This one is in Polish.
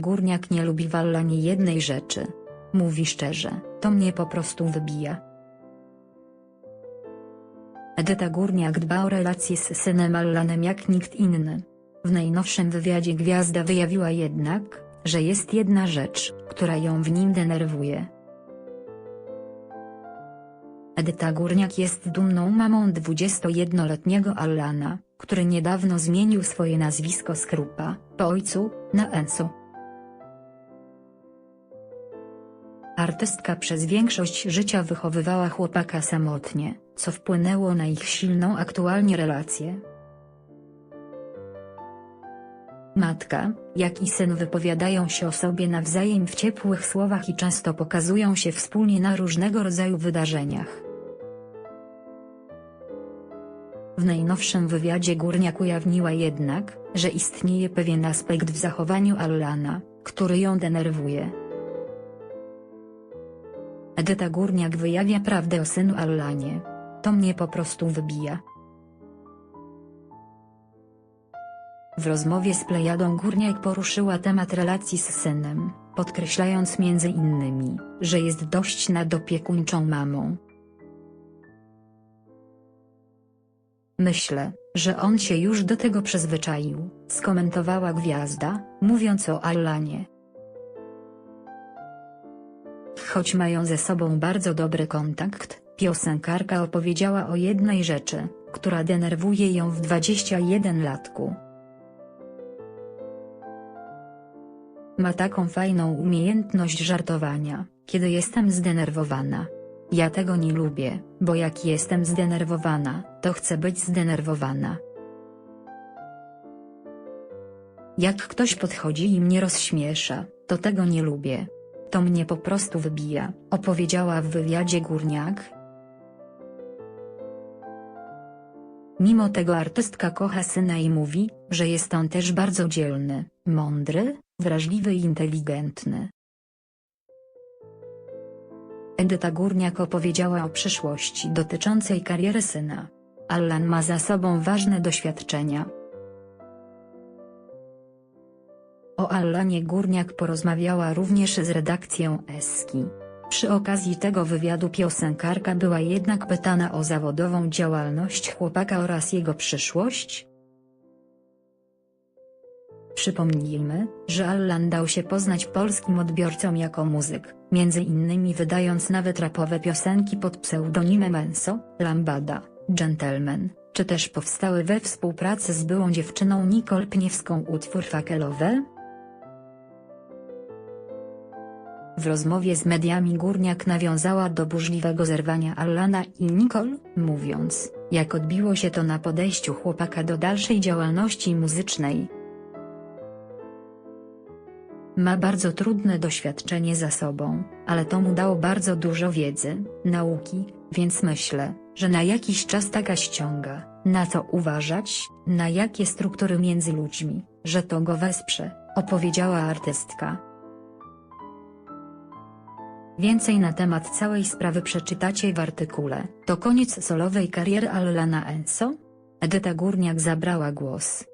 Górniak nie lubi w Allanie jednej rzeczy. Mówi szczerze, to mnie po prostu wybija. Edyta Górniak dba o relacje z synem Allanem jak nikt inny. W najnowszym wywiadzie gwiazda wyjawiła jednak, że jest jedna rzecz, która ją w nim denerwuje. Edyta Górniak jest dumną mamą 21-letniego Allana, który niedawno zmienił swoje nazwisko z Krupa, po ojcu, na Enso. Artystka przez większość życia wychowywała chłopaka samotnie, co wpłynęło na ich silną aktualnie relację. Matka, jak i syn wypowiadają się o sobie nawzajem w ciepłych słowach i często pokazują się wspólnie na różnego rodzaju wydarzeniach. W najnowszym wywiadzie Górniak ujawniła jednak, że istnieje pewien aspekt w zachowaniu Allana, który ją denerwuje. Edyta Górniak wyjawia prawdę o synu Allanie. To mnie po prostu wybija. W rozmowie z Plejadą Górniak poruszyła temat relacji z synem, podkreślając między innymi, że jest dość nadopiekuńczą mamą. Myślę, że on się już do tego przyzwyczaił, skomentowała gwiazda, mówiąc o Allanie. Choć mają ze sobą bardzo dobry kontakt, piosenkarka opowiedziała o jednej rzeczy, która denerwuje ją w 21 latku. Ma taką fajną umiejętność żartowania, kiedy jestem zdenerwowana. Ja tego nie lubię, bo jak jestem zdenerwowana, to chcę być zdenerwowana. Jak ktoś podchodzi i mnie rozśmiesza, to tego nie lubię. To mnie po prostu wybija, opowiedziała w wywiadzie Górniak. Mimo tego artystka kocha syna i mówi, że jest on też bardzo dzielny, mądry, wrażliwy i inteligentny. Edyta Górniak opowiedziała o przyszłości dotyczącej kariery syna. Allan ma za sobą ważne doświadczenia. O Allanie Górniak porozmawiała również z redakcją Eski. Przy okazji tego wywiadu piosenkarka była jednak pytana o zawodową działalność chłopaka oraz jego przyszłość. Przypomnijmy, że Allan dał się poznać polskim odbiorcom jako muzyk, między innymi wydając nawet rapowe piosenki pod pseudonimem Enso, Lambada, Gentleman, czy też powstały we współpracy z byłą dziewczyną Nicole Pniewską utwór Fakelowe, W rozmowie z mediami Górniak nawiązała do burzliwego zerwania Allana i Nicole, mówiąc, jak odbiło się to na podejściu chłopaka do dalszej działalności muzycznej. Ma bardzo trudne doświadczenie za sobą, ale to mu dało bardzo dużo wiedzy, nauki, więc myślę, że na jakiś czas taka ściąga, na co uważać, na jakie struktury między ludźmi, że to go wesprze, opowiedziała artystka. Więcej na temat całej sprawy przeczytacie w artykule To koniec solowej kariery Allana Enso? Edyta Górniak zabrała głos.